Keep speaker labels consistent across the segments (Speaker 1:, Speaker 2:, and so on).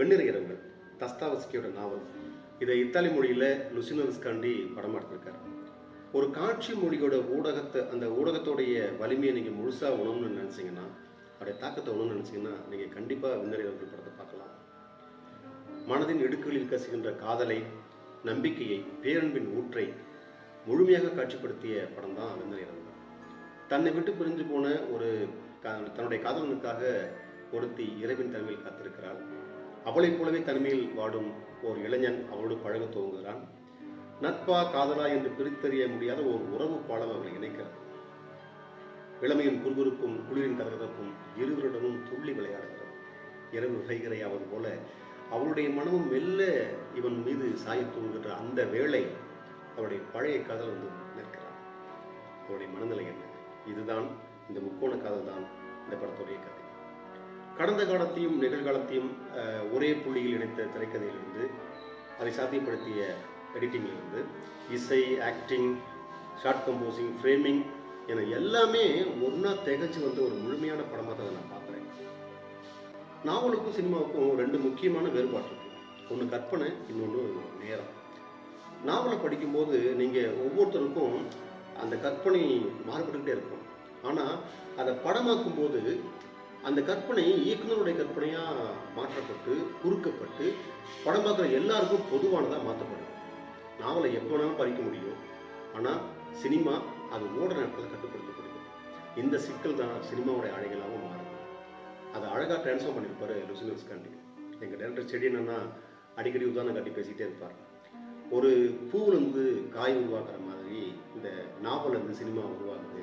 Speaker 1: வெண்ணிற இரவுகள் தஸ்தாவஸ்கியோட நாவல். இதை இத்தாலி மொழியில் லுசினோ விஸ்காண்டி படமா எடுத்திருக்காரு. ஒரு காட்சி மொழியோட ஊடகத்தை அந்த ஊடகத்தோடைய வலிமையை நீங்கள் முழுசாக உணவுன்னு நினச்சிங்கன்னா அதோடைய தாக்கத்தை உணவு நினச்சிங்கன்னா நீங்கள் கண்டிப்பாக வெண்ணிற படத்தை பார்க்கலாம். மனதின் இடுக்குகளில் கசுகின்ற காதலை நம்பிக்கையை பேரன்பின் ஊற்றை முழுமையாக காட்சிப்படுத்திய படம் தான் வெண்ணிற தன்னை விட்டு பிரிஞ்சு போன ஒரு தன்னுடைய காதலனுக்காக ஒருத்தி இரவின் தலைமையில் காத்திருக்கிறாள். அவளைப் போலவே தனிமையில் வாடும் ஓர் இளைஞன் அவளோடு பழக துவங்குகிறான். நட்பா காதலா என்று பிரித்தறிய முடியாத ஒரு உறவு பாலம் அவளை இணைக்கிறது. இளமையின் குறுகுறுப்பும் குளிரின் கதகதப்பும் இருவருடனும் துள்ளி விளையாடுகிறது. இரவு வைகரையாவது போல அவளுடைய மனமும் மெல்ல இவன் மீது சாயத் தூங்குகின்ற அந்த வேளை அவருடைய பழைய காதல் வந்து நிற்கிறான். அவருடைய மனநிலை என்ன? இதுதான் இந்த முக்கோண காதல் தான் இந்த படத்துடைய கதை. கடந்த காலத்தையும் நிகழ்காலத்தையும் ஒரே புள்ளியில் இணைத்த திரைக்கதையிலிருந்து அதை சாத்தியப்படுத்திய எடிட்டிங்கிலிருந்து இசை ஆக்டிங் ஷார்ட் கம்போசிங் ஃப்ரேமிங் என எல்லாமே ஒன்றா திகச்சு வந்து ஒரு முழுமையான படமாக தான் நான் பார்க்குறேன். நாவலுக்கும் சினிமாவுக்கும் ரெண்டு முக்கியமான வேறுபாடு இருக்கு. ஒன்று கற்பனை இன்னொன்று நேரம். நாவலை படிக்கும்போது நீங்கள் ஒவ்வொருத்தருக்கும் அந்த கற்பனை மாறுபட்டுக்கிட்டே இருக்கும். ஆனால் அதை படமாக்கும் போது அந்த கற்பனை இயக்குனருடைய கற்பனையாக மாற்றப்பட்டு குறுக்கப்பட்டு படம் பார்க்குற எல்லாருக்கும் பொதுவானதாக மாற்றப்படும். நாவலை எப்போ வேணாலும் படிக்க முடியும். ஆனால் சினிமா அது ஓடுற நேரத்தில் கட்டுப்படுத்தப்படுது. இந்த சிக்கல் தான் சினிமாவுடைய அழகலாகவும் மாறும் அதை அழகாக ட்ரான்ஸ்ஃபார்ம் பண்ணியிருப்பாரு லுசினஸ் காண்டி. எங்கள் டேரக்டர் செடி என்னன்னா அடிக்கடி உதாரணம் காட்டி பேசிகிட்டே இருப்பார். ஒரு பூவிலேருந்து காய் உருவாக்குற மாதிரி இந்த நாவலேருந்து சினிமா உருவாகுது.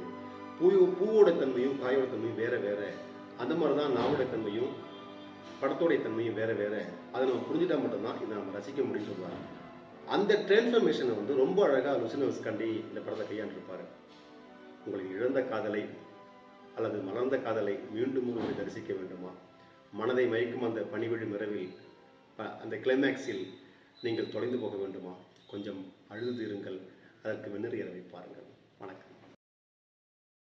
Speaker 1: பூ பூவோட தன்மையும் காயோட தன்மையும் வேற வேற. அந்த மாதிரி தான் நாவோட தன்மையும் படத்தோடைய தன்மையும் வேற வேற. அதை நம்ம புரிஞ்சுட்டா மட்டும்தான் இதை நம்ம ரசிக்க முடியும்னு சொல்லுவாங்க அந்த டிரான்ஸ்ஃபர்மேஷனை வந்து ரொம்ப அழகாக லுசினஸ் கண்டி இந்த படத்தை கையாண்டிருப்பாரு. உங்களுக்கு இழந்த காதலை அல்லது மலர்ந்த காதலை மீண்டும் ஒரு தரிசிக்க வேண்டுமா? மனதை மயக்கும் அந்த பனிவிழும் இரவில் ப- அந்த கிளைமேக்ஸில் நீங்கள் தொலைந்து போக வேண்டுமா? கொஞ்சம் அழுது இருங்கள் அதற்கு வெந்நீர் இரவை பாருங்கள்